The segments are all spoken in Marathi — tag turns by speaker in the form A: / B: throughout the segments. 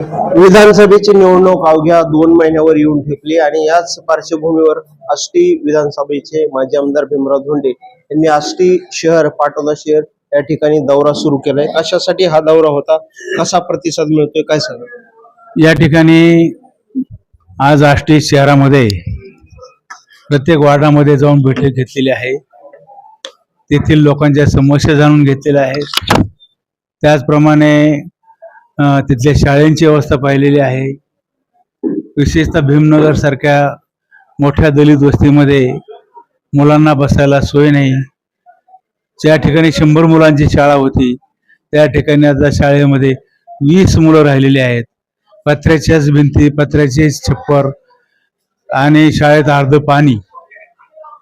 A: विधानसभेची निवडणूक अवघ्या दोन महिन्यावर येऊन ठेपली आणि याच पार्श्वभूमीवर आष्टी विधानसभेचे माजी आमदार भीमराव धोंडे यांनी आष्टी शहर पाटोदा शहर या ठिकाणी दौरा सुरू केलाय. कशासाठी हा दौरा होता? कसा प्रतिसाद मिळतोय? काय सांग?
B: या ठिकाणी आज आष्टी शहरामध्ये प्रत्येक वार्डामध्ये जाऊन भेट घेतलेली आहे. तेथील लोकांच्या समस्या जाणून घेतलेल्या आहेत. त्याचप्रमाणे तिथल्या शाळेंची अवस्था पाहिलेली आहे. विशेषतः भीमनगर सारख्या मोठ्या दलित वस्तीमध्ये मुलांना बसायला सोय नाही. ज्या ठिकाणी शंभर मुलांची शाळा होती त्या ठिकाणी आता शाळेमध्ये वीस मुलं राहिलेली आहेत. पत्र्याच्याच भिंती पत्र्याचेच छप्पर आणि शाळेत अर्ध पाणी.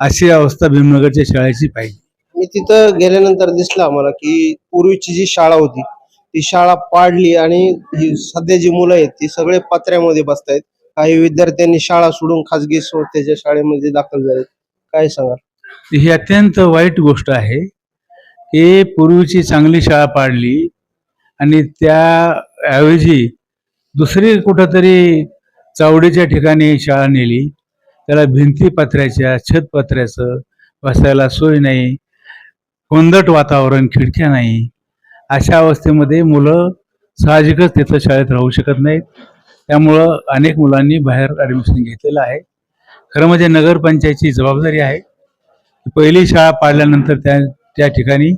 B: अशी अवस्था भीमनगरच्या शाळेची पाहिजे
A: मी तिथं गेल्यानंतर दिसलं आम्हाला की पूर्वीची जी शाळा होती ती शाळा पाडली आणि ही सध्या जी मुलं आहेत ती सगळे पत्र्यामध्ये बसतायत. काही विद्यार्थ्यांनी शाळा सोडून खाजगी संस्थेच्या शाळेमध्ये दाखल झालेत. काय सांगाल?
B: ही अत्यंत वाईट गोष्ट आहे की पूर्वीची चांगली शाळा पाडली आणि त्याऐवजी दुसरी कुठंतरी चावडीच्या ठिकाणी शाळा नेली. त्याला भिंती पत्र्याच्या छत पत्र्याचं बसायला सोय नाही. कोंदट वातावरण खिडक्या नाही. अशा अवस्थेमध्ये मुलं साहजिकच तिथं शाळेत राहू शकत नाहीत. त्यामुळं अनेक मुलांनी बाहेर ॲडमिशन घेतलेलं आहे. खरं म्हणजे नगरपंचायतची जबाबदारी आहे. पहिली शाळा पाडल्यानंतर त्या त्या ठिकाणी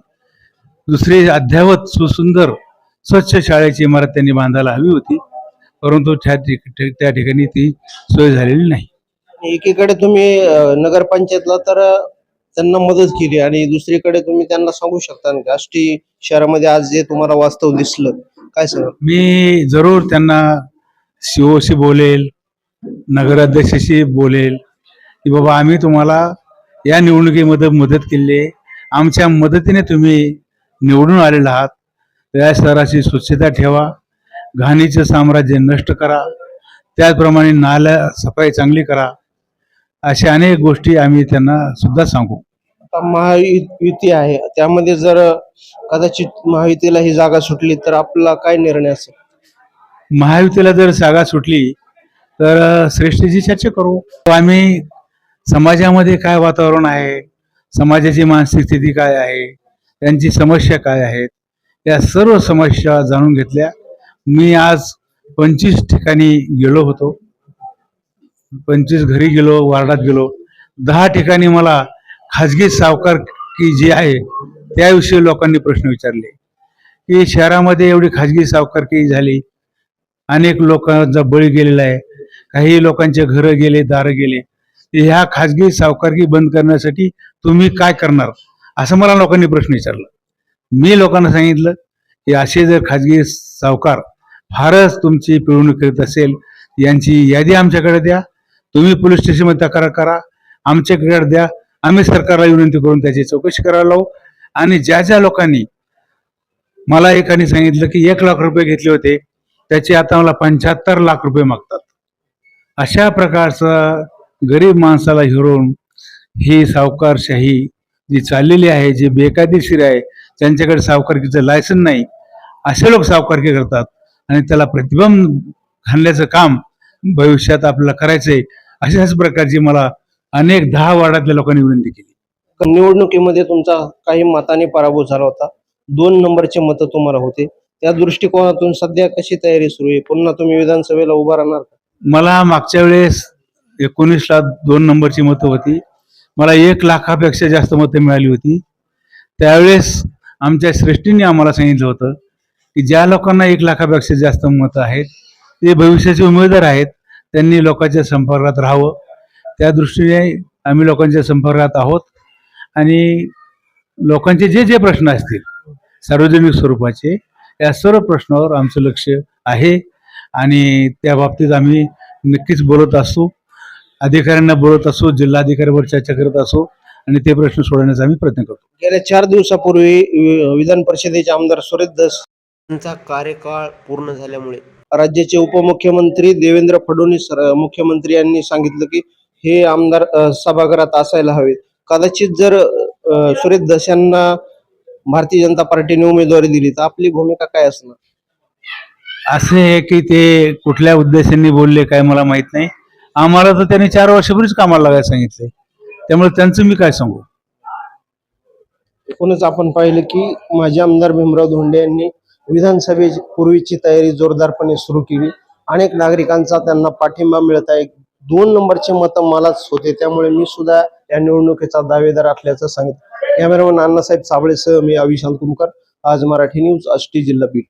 B: दुसरी अद्यावत सुसुंदर स्वच्छ शाळेची इमारत त्यांनी बांधायला हवी होती. परंतु त्या ठिक- त्या ठिकाणी ती सोय झालेली नाही.
A: एकीकडे तुम्ही नगरपंचायतला तर त्यांना मदत केली आणि दुसरीकडे तुम्ही त्यांना सांगू शकता की आष्टी शहरामध्ये आज जे तुम्हाला वास्तव दिसलं काय सांगा
B: मी जरूर त्यांना सीओशी बोलेल नगराध्यक्षाशी बोलेल की बाबा आम्ही तुम्हाला या निवडणुकीमध्ये मदत केली आमच्या मदतीने तुम्ही निवडून आलेले आहात. या शहराची स्वच्छता ठेवा घाणीचं साम्राज्य नष्ट करा. त्याचप्रमाणे नाल्या सफाई चांगली करा. अशा अनेक गोष्टी आम्ही त्यांना सुद्धा सांगू.
A: आता महायुती आहे त्यामध्ये जर कदाचित महायुतीला ही जागा सुटली तर आपला काय निर्णय असेल?
B: महायुतीला जर जागा सुटली तर श्रेष्ठीची चर्चा करू. आम्ही समाजामध्ये काय वातावरण आहे समाजाची मानसिक स्थिती काय आहे त्यांची समस्या काय आहेत या सर्व समस्या जाणून घेतल्या. मी आज पंचवीस ठिकाणी गेलो होतो. पंचवीस घरी गेलो वार्डात गेलो. दहा ठिकाणी मला खाजगी सावकार की जी आहे त्याविषयी लोकांनी प्रश्न विचारले. की शहरामध्ये एवढी खाजगी सावकारकी झाली. अनेक लोकांचा बळी गेलेला आहे. काही लोकांचे घरं गेले दारं गेले. ह्या खाजगी सावकारकी बंद करण्यासाठी तुम्ही काय करणार? असं मला लोकांनी प्रश्न विचारला. मी लोकांना सांगितलं की असे जर खाजगी सावकार फारच तुमची पिळवणूक करीत असेल यांची यादी आमच्याकडे द्या. तुम्ही पोलीस स्टेशनमध्ये तक्रार करा आमच्याकडे द्या आम्ही सरकारला विनंती करून त्याची चौकशी करायला लावू. आणि ज्या ज्या लोकांनी मला एकाने सांगितलं की एक लाख रुपये घेतले होते त्याचे आता मला पंच्याहत्तर लाख रुपये मागतात. अशा प्रकारचं गरीब माणसाला हिरून ही सावकारशाही जी चाललेली आहे जी बेकायदेशीर आहे त्यांच्याकडे सावकारकीचं लायसन नाही असे लोक सावकारकी करतात आणि त्याला प्रतिबंध घालण्याचं काम भविष्यात आपल्याला करायचंय अशाच प्रकारची मला अनेक दहा वार्डातल्या लोकांनी विनंती केली.
A: निवडणुकीमध्ये तुमचा काही मताने पराभव झाला होता. दोन नंबरचे मतं तुम्हाला होते. त्या दृष्टिकोनातून सध्या कशी तयारी सुरू आहे? पुन्हा तुम्ही विधानसभेला उभा राहणार
B: मला मागच्या वेळेस एकोणीसला दोन नंबरची मतं होती. मला एक लाखापेक्षा जास्त मतं मिळाली होती. त्यावेळेस आमच्या श्रेष्ठींनी आम्हाला सांगितलं होतं की ज्या लोकांना एक लाखापेक्षा जास्त मतं आहेत ते भविष्याचे उमेदवार आहेत त्यांनी लोकांच्या संपर्कात राहावं. त्या दृष्टीने आम्ही लोकांच्या संपर्कात आहोत. आणि लोकांचे जे जे प्रश्न असतील सार्वजनिक स्वरूपाचे या सर्व प्रश्नावर आमचं लक्ष आहे. आणि त्या बाबतीत आम्ही नक्कीच बोलत असू अधिकाऱ्यांना बोलत असू जिल्हाधिकाऱ्यावर चर्चा करत असू आणि ते प्रश्न सोडवण्याचा आम्ही प्रयत्न करतो.
A: गेल्या चार दिवसापूर्वी वि- विधान परिषदेचे आमदार सुरेश दस यांचा कार्यकाळ पूर्ण झाल्यामुळे राज्याचे उपमुख्यमंत्री देवेंद्र फडणवीस मुख्यमंत्री यांनी सांगितलं की हे आमदार सभागृहात असायला हवेत. कदाचित जर सुरेश दस यांना भारतीय जनता पार्टीने उमेदवारी दिली तर आपली भूमिका काय असणार?
B: असे आहे की ते कुठल्या उद्देशाने बोलले काय मला माहीत नाही. आम्हाला तर त्यांनी चार वर्षापूर्वीच कामाला लागायला सांगितले त्यामुळे त्यांचं मी काय सांगू?
A: एकूणच आपण पाहिलं की माजी आमदार भीमराव धोंडे यांनी विधानसभेची पूर्वीची तयारी जोरदारपणे सुरू केली. अनेक नागरिकांचा त्यांना पाठिंबा मिळत आहे दोन नंबरचे मतं मलाच होते. त्यामुळे मी सुद्धा या निवडणुकीचा दावेदार असल्याचं सांगितलं. कॅमेरामन अण्णासाहेब साबळेसह मी अविशांत कुमकर. आज मराठी न्यूज अष्टी जिल्हा बीड.